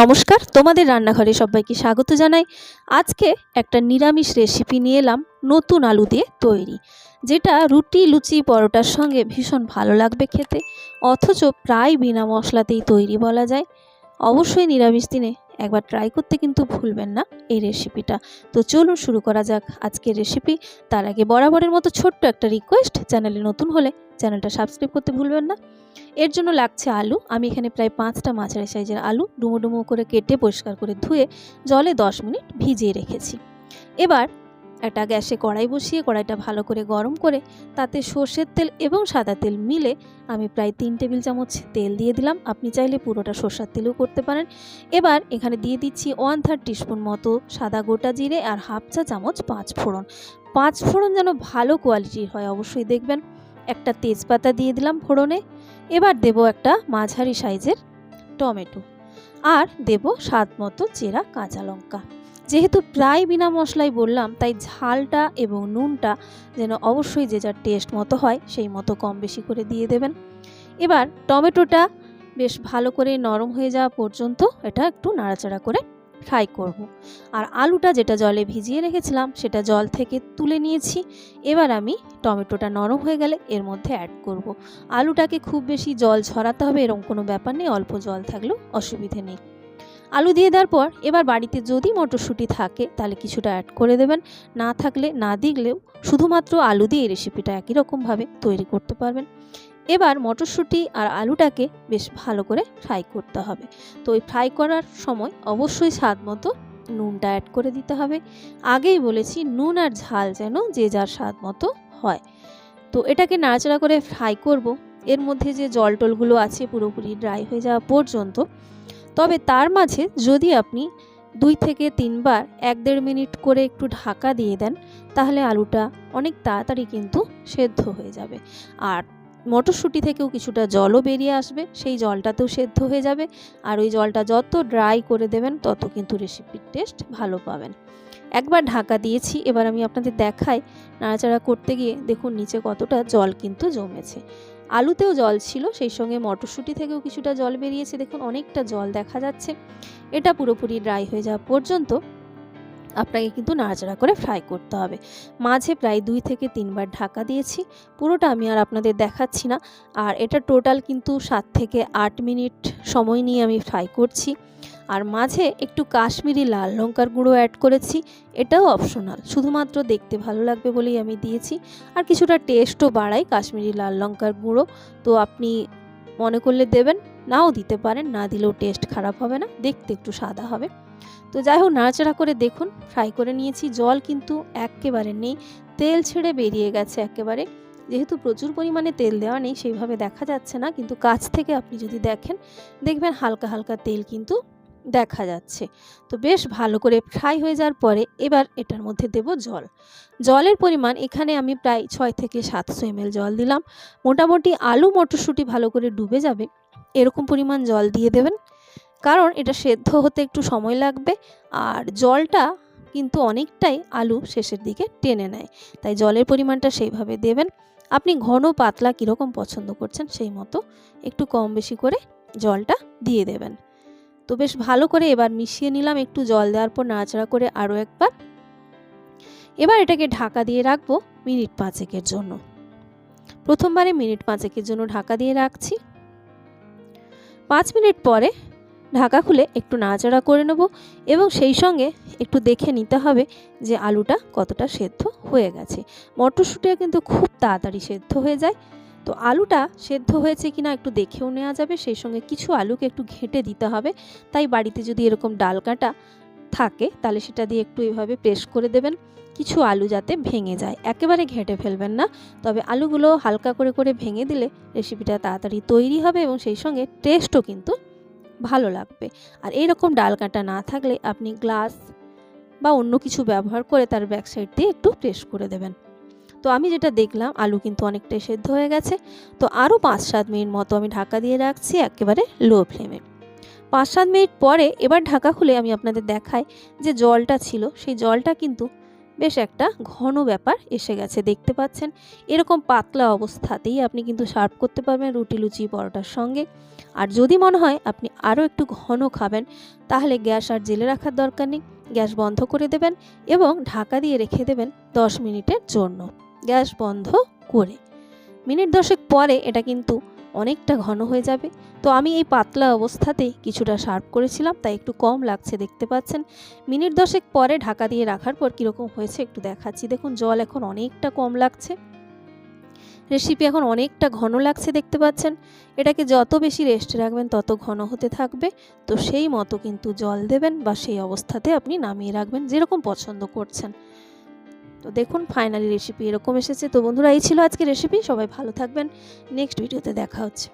নমস্কার, তোমাদের রান্নাঘরে সবাইকে স্বাগত জানাই। আজকে একটা নিরামিষ রেসিপি নিয়ে এলাম, নতুন আলু দিয়ে তৈরি, যেটা রুটি, লুচি, পরোটার সঙ্গে ভীষণ ভালো লাগবে খেতে, অথচ প্রায় বিনা মশলাতেই তৈরি বলা যায়। অবশ্যই নিরামিষ দিনে একবার ট্রাই করতে কিন্তু ভুলবেন না এই রেসিপিটা তো চলুন শুরু করা যাক আজকের রেসিপি তার আগে বরাবরের মতো ছোট্ট একটা রিকোয়েস্ট চ্যানেলে নতুন হলে চ্যানেলটা সাবস্ক্রাইব করতে ভুলবেন না। এর জন্য লাগছে আলু। আমি এখানে প্রায় পাঁচটা মাঝারি সাইজের আলু ডুমো ডুমো করে কেটে পরিষ্কার করে ধুয়ে জলে দশ মিনিট ভিজিয়ে রেখেছি। এবার একটা গ্যাসে কড়াই বসিয়ে কড়াইটা ভালো করে গরম করে তাতে সর্ষের তেল এবং সাদা তেল মিলে আমি প্রায় তিন টেবিল চামচ তেল দিয়ে দিলাম। আপনি চাইলে পুরোটা সর্ষার তেলও করতে পারেন। এবার এখানে দিয়ে দিচ্ছি ওয়ান থার্ড টিস্পুন মতো সাদা গোটা জিরে আর হাফ চা চামচ পাঁচ ফোড়ন। পাঁচ ফোড়ন যেন ভালো কোয়ালিটির হয় অবশ্যই দেখবেন। একটা তেজপাতা দিয়ে দিলাম ফোড়নে। এবার দেব একটা মাঝারি সাইজের টমেটো। আর দেব স্বাদ মতো চেরা কাঁচা লঙ্কা। যেহেতু প্রায় বিনা মশলাই বললাম, তাই ঝালটা এবং নুনটা যেন অবশ্যই যে যার টেস্ট মতো হয়, সেই মতো কম বেশি করে দিয়ে দেবেন এবার টমেটোটা বেশ ভালো করে নরম হয়ে যাওয়া পর্যন্ত এটা একটু নাড়াচাড়া করে ফ্রাই করব। আর আলুটা যেটা জলে ভিজিয়ে রেখেছিলাম, সেটা জল থেকে তুলে নিয়েছি এবার আমি টমেটোটা নরম হয়ে গেলে এর মধ্যে অ্যাড করব। আলুটাকে খুব বেশি জল ঝরাতে হবে এরকম কোনো ব্যাপার নেই, অল্প জল থাকলেও অসুবিধে নেই আলু দিয়ে দেওয়ার পর এবার বাড়িতে যদি মটরশুঁটি থাকে, তাহলে কিছুটা অ্যাড করে দেবেন। না থাকলে, না দিলেও শুধুমাত্র আলু দিয়ে এই রেসিপিটা একই রকমভাবে তৈরি করতে পারবেন। এবার মটরশুঁটি আর আলুটাকে বেশ ভালো করে ফ্রাই করতে হবে। তো ওই ফ্রাই করার সময় অবশ্যই স্বাদ মতো নুনটা অ্যাড করে দিতে হবে। আগেই বলেছি, নুন আর ঝাল যেন যে যার স্বাদ মতো হয়। তো এটাকে নাড়াচাড়া করে ফ্রাই করব। এর মধ্যে যে জল টলগুলো আছে পুরোপুরি ড্রাই হয়ে যাওয়া পর্যন্ত তবে তার মাঝে যদি আপনি দুই থেকে তিনবার এক দেড় মিনিট করে একটু ঢাকা দিয়ে দেন, তাহলে আলুটা অনেক তাড়াতাড়ি কিন্তু সেদ্ধ হয়ে যাবে। আর মটরশুঁটি থেকেও কিছুটা জলও বেরিয়ে আসবে, সেই জলটাতেও সেদ্ধ হয়ে যাবে। আর ওই জলটা যত ড্রাই করে দেবেন, তত কিন্তু রেসিপির টেস্ট ভালো পাবেন। একবার ঢাকা দিয়েছি, এবার আমি আপনাদের দেখাই, নাড়াচাড়া করতে গিয়ে দেখুন নিচে কতটা জল কিন্তু জমেছে। আলুতেও জল ছিল, সেই সঙ্গে মটরশুঁটি থেকেও কিছুটা জল বেরিয়েছে। দেখুন, অনেকটা জল দেখা যাচ্ছে। এটা পুরোপুরি ড্রাই হয়ে যাওয়া পর্যন্ত আপনাকে কিন্তু নাড়াচাড়া করে ফ্রাই করতে হবে। মাঝে প্রায় দুই থেকে তিনবার ঢাকা দিয়েছি। পুরোটা আমি আর আপনাদের দেখাচ্ছি না। আর এটা টোটাল কিন্তু সাত থেকে আট মিনিট সময় নিয়ে আমি ফ্রাই করছি। আর মাঝে একটু কাশ্মীরি লাল লঙ্কার গুঁড়ো অ্যাড করেছি, এটাও অপশনাল শুধুমাত্র দেখতে ভালো লাগবে বলেই আমি দিয়েছি। আর কিছুটা টেস্টও বাড়াই কাশ্মীরি লাল লঙ্কার গুঁড়ো, তো আপনি মনে করলে দেবেন, নাও দিতে পারেন, না দিলেও টেস্ট খারাপ হবে না, দেখতে একটু সাদা হবে। তো যাই হোক, নাড়াচাড়া করে দেখুন ফ্রাই করে নিয়েছি, জল কিন্তু একেবারে নেই, তেল ছেড়ে বেরিয়ে গেছে একেবারে। যেহেতু প্রচুর পরিমাণে তেল দেওয়া নেই, সেইভাবে দেখা যাচ্ছে না, কিন্তু কাছ থেকে আপনি যদি দেখেন, দেখবেন হালকা হালকা তেল কিন্তু দেখা যাচ্ছে। তো বেশ ভালো করে ফ্রাই হয়ে যাওয়ার পরে এবার এটার মধ্যে দেব জল। জলের পরিমাণ এখানে আমি প্রায় ছয় থেকে সাতশো এমএল জল দিলাম। মোটামুটি আলু মটরশুঁটি ভালো করে ডুবে যাবে, এরকম পরিমাণ জল দিয়ে দেবেন। কারণ এটা সেদ্ধ হতে একটু সময় লাগবে আর জলটা কিন্তু অনেকটাই আলু শেষের দিকে টেনে নেয়। তাই জলের পরিমাণটা সেইভাবে দেবেন। আপনি ঘন পাতলা কীরকম পছন্দ করছেন সেই মতো একটু কম বেশি করে জলটা দিয়ে দেবেন। তো বেশ ভালো করে এবার মিশিয়ে নিলাম, একটু জল দেওয়ার পর নাড়াচাড়া করে আরও একবার। এবার এটাকে ঢাকা দিয়ে রাখব মিনিট পাঁচেকের জন্য। প্রথমবারে মিনিট পাঁচেকের জন্য ঢাকা দিয়ে রাখছি। পাঁচ মিনিট পরে ঢাকা খুলে একটু নাড়াচাড়া করে নেব এবং সেই সঙ্গে একটু দেখে নিতে হবে যে আলুটা কতটা সেদ্ধ হয়ে গেছে। মটরশুঁটিও কিন্তু খুব তাড়াতাড়ি সেদ্ধ হয়ে যায়। তো আলুটা সেদ্ধ হয়েছে কিনা একটু দেখেও নেওয়া যাবে। সেই সঙ্গে কিছু আলুকে একটু ঘেঁটে দিতে হবে। তাই বাড়িতে যদি এরকম ডাল কাটা থাকে, তাহলে সেটা দিয়ে একটু এভাবে প্রেস করে দেবেন। কিছু আলু যাতে ভেঙে যায়। একেবারে ঘেঁটে ফেলবেন না। তবে আলুগুলো হালকা করে করে ভেঙে দিলে রেসিপিটা তাড়াতাড়ি তৈরি হবে এবং সেই সঙ্গে টেস্টও কিন্তু ভালো লাগবে। আর এইরকম ডাল কাটা না থাকলে আপনি গ্লাস বা অন্য কিছু ব্যবহার করে তার ব্যাক সাইড দিয়ে একটু প্রেস করে দেবেন। তো আমি যেটা দেখলাম, আলু কিন্তু অনেকটাই সেদ্ধ হয়ে গেছে। তো আরও পাঁচ সাত মিনিট মতো আমি ঢাকা দিয়ে রাখছি একেবারে লো ফ্লেমে পাঁচ সাত মিনিট পরে এবার ঢাকা খুলে আমি আপনাদের দেখাই যে জলটা ছিল। সেই জলটা কিন্তু বেশ একটা ঘন ব্যাপার এসে গেছে, দেখতে পাচ্ছেন। এরকম পাতলা অবস্থাতেই আপনি কিন্তু সার্ভ করতে পারবেন রুটি, লুচি, পরোটার সঙ্গে। আর যদি মনে হয় আপনি আরও একটু ঘন খাবেন, তাহলে গ্যাস আর জেলে রাখার দরকার নেই। গ্যাস বন্ধ করে দেবেন এবং ঢাকা দিয়ে রেখে দেবেন দশ মিনিটের জন্য। গ্যাস বন্ধ করে। মিনিট দশেক পরে এটা কিন্তু অনেকটা ঘন হয়ে যাবে। তো আমি এই পাতলা অবস্থাতেই কিছুটা সার্ভ করেছিলাম, তাই একটু কম লাগছে দেখতে পাচ্ছেন। মিনিট দশেক পরে ঢাকা দিয়ে রাখার পর কীরকম হয়েছে একটু দেখাচ্ছি। দেখুন, জল এখন অনেকটা কম লাগছে। রেসিপি এখন অনেকটা ঘন লাগছে দেখতে পাচ্ছেন। এটাকে যত বেশি রেস্টে রাখবেন, তত ঘন হতে থাকবে। তো সেই মতো কিন্তু জল দেবেন বা সেই অবস্থাতে আপনি নামিয়ে রাখবেন যেরকম পছন্দ করছেন। তো দেখুন ফাইনালি রেসিপি এরকম এসেছে। তো বন্ধুরা, এই ছিল আজকে রেসিপি সবাই ভালো থাকবেন। নেক্সট ভিডিওতে দেখা হচ্ছে।